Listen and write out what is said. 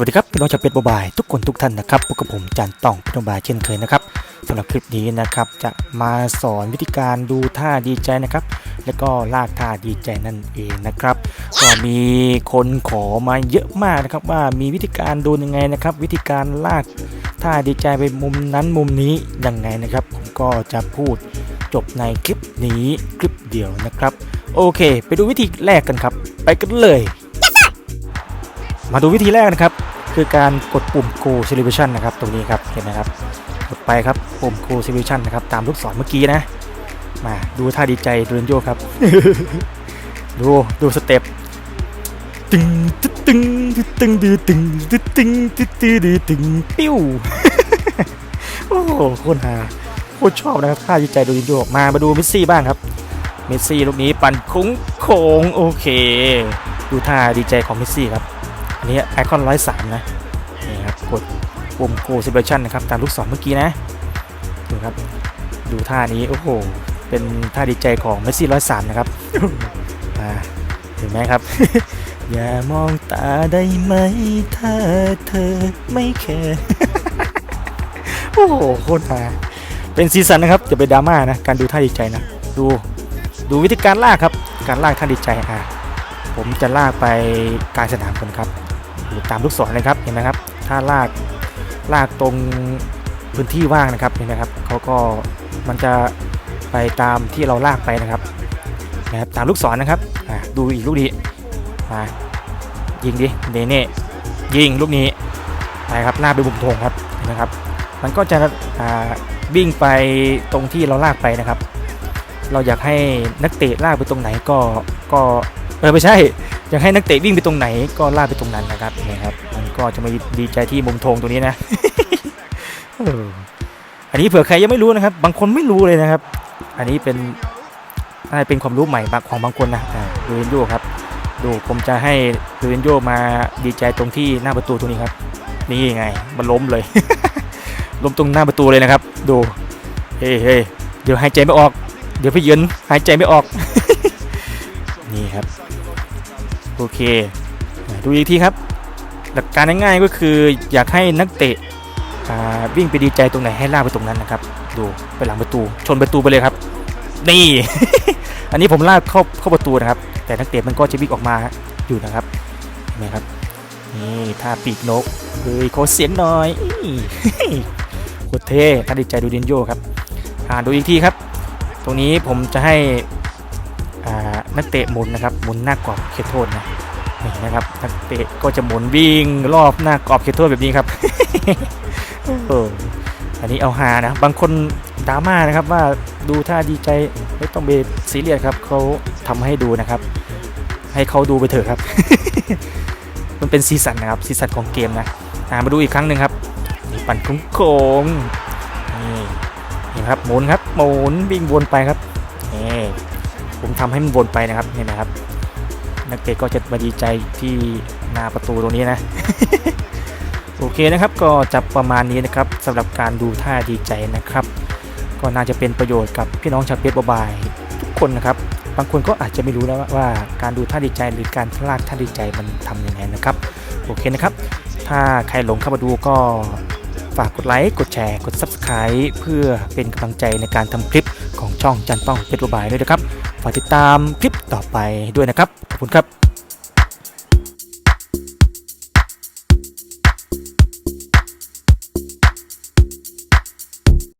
วัสดีครับพี่น้องชาวเป็ดบายทุกคนทุกท่านนะครับพบกับผมจานต้องพี่น้องบายเช่นเคยนะครับสำหรับคลิปนี้นะครับจะมาสอนวิธีการดูท่าดีใจนะครับ แล้วก็ลากท่าดีใจนั่นเองนะครับก็มีคนขอมาเยอะมากนะครับว่ามีวิธีการดูยังไงนะครับ วิธีการลากท่าดีใจไปมุมนั้นมุมนี้ยังไงนะครับ ผมก็จะพูดจบในคลิปนี้คลิปเดียวนะครับ โอเค ไปดูวิธีแรกกันครับ ไปกันเลยมาดูวิธีแรกนะครับ คือการกดปุ่ม Go Celebration นะครับตรงนี้ครับเห็นไหมครับกดไปครับปุ่ม Go Celebration นะครับตามลูกศรเมื่อกี้นะ มาดูท่าดีใจเรนโยครับ ดูดูสเต็ปตึงตึงตึงตึงตึงตึงตึงตึงตึงตึงตึงตึงปิ้วโอ้โหโคตรฮาโคตรชอบนะครับท่าดีใจดรินโยมามาดูเมสซี่บ้างครับเมสซี่ลูกนี้ปั่นคุ้งโค้งโอเค ดูท่าดีใจของเมสซี่ครับอันนี้ไอคอนร้อยสามนะ กดปุ่ม Go Celebration นะครับตามลูกศรเมื่อกี้นะดูครับดูท่านี้โอ้โหเป็นท่าดีใจของเมสซี่ร้อยสามนะครับอ่าเห็นไหมครับ อย่ามองตาได้ไหมถ้าเธอไม่แคร์โอ้โหโคตรฮาเป็นซีซันนะครับอย่าไปดราม่านะการดูท่าดีใจนะดูดูวิธีการลากครับ การลากท่าดีใจอะผมจะลากไปกลางสนามคนครับดูตามลูกศรเลยครับเห็นไหมครับ ถ้าลากลากตรงพื้นที่ว่างนะครับเห็นไหมครับเขาก็มันจะไปตามที่เราลากไปนะครับนะครับตามลูกศรนะครับดูอีกลูกนี้มายิงดิเนเน่ยิงลูกนี้ไปครับลากไปบุมธงครับนไหมครับ มันก็จะวิ่งไปตรงที่เราลากไปนะครับ เราอยากให้นักเตะลากไปตรงไหนก็ก็เออไม่ใช่ อยากให้นักเตะวิ่งไปตรงไหนก็ล่าไปตรงนั้นนะครับนี่ครับ มันก็จะมาดีใจที่มุมธงตรงนี้นะอันนี้เผื่อใครยังไม่รู้นะครับ บางคนไม่รู้เลยนะครับ อันนี้เป็นน่าเป็นความรู้ใหม่ของบางคนนะดูเรนโยครับ ดูผมจะให้ดูเรนโยมาดีใจตรงที่หน้าประตูตรงนี้ครับ นี่ไง มันล้มเลย ล้มตรงหน้าประตูเลยนะครับ ดู เฮ้ยเฮ้เดี๋ยวหายใจไม่ออก เดี๋ยวพี่ยินหายใจไม่ออก นี่ครับ โอเค ดูอีกทีครับ หลักการง่ายๆก็คืออยากให้นักเตะวิ่งไปดีใจตรงไหนให้ล่าไปตรงนั้นนะครับ ดูไปหลังประตู ชนประตูไปเลยครับ นี่ อันนี้ผมลากเข้าเข้าประตูนะครับ แต่นักเตะมันก็จะวิ่งออกมาอยู่นะครับเห็นไหมครับนี่ท่าปีกนกเฮ้ยขอเสียงหน่อยอี้โคตรเท่ท่าดีใจดูดินโยครับอ่าดูอีกทีครับ ตรงนี้ผมจะให้ นักเตะหมุนนะครับหมุนหน้ากรอบเขตโทษนะนี่นะครับนักเตะก็จะหมุนวิ่งรอบหน้ากรอบเขตโทษแบบนี้ครับเอออันนี้เอาฮานะบางคนดราม่านะครับว่าดูท่าดีใจไม่ต้องไปซีเรียสครับเขาทำให้ดูนะครับ ให้เขาดูไปเถอะครับ มันเป็นซีซันนะครับซีซันของเกมนะมาดูอีกครั้งหนึ่งครับนี่ปั่นโค้งนี่นี่ครับหมุนครับหมุนวิ่งวนไปครับนี่ ผมทำให้มันวนไปนะครับเห็นไหมครับ นักเตะก็จะมาดีใจที่หน้าประตูตรงนี้นะ โอเคนะครับก็จะประมาณนี้นะครับสำหรับการดูท่าดีใจนะครับ ก็น่าจะเป็นประโยชน์กับพี่น้องชาวเพชรบายทุกคนนะครับ บางคนก็อาจจะไม่รู้แล้วว่าการดูท่าดีใจหรือการลากท่าดีใจมันทำยังไงนะครับ โอเคนะครับ ถ้าใครหลงเข้ามาดูก็ากกดไลค์ กดแชร์ กด Subscribe เพื่อเป็นกำลังใจในการทำคลิปของช่องจันต้องเพชรบายด้วยนะครับ ฝากติดตามคลิปต่อไปด้วยนะครับ ขอบคุณครับ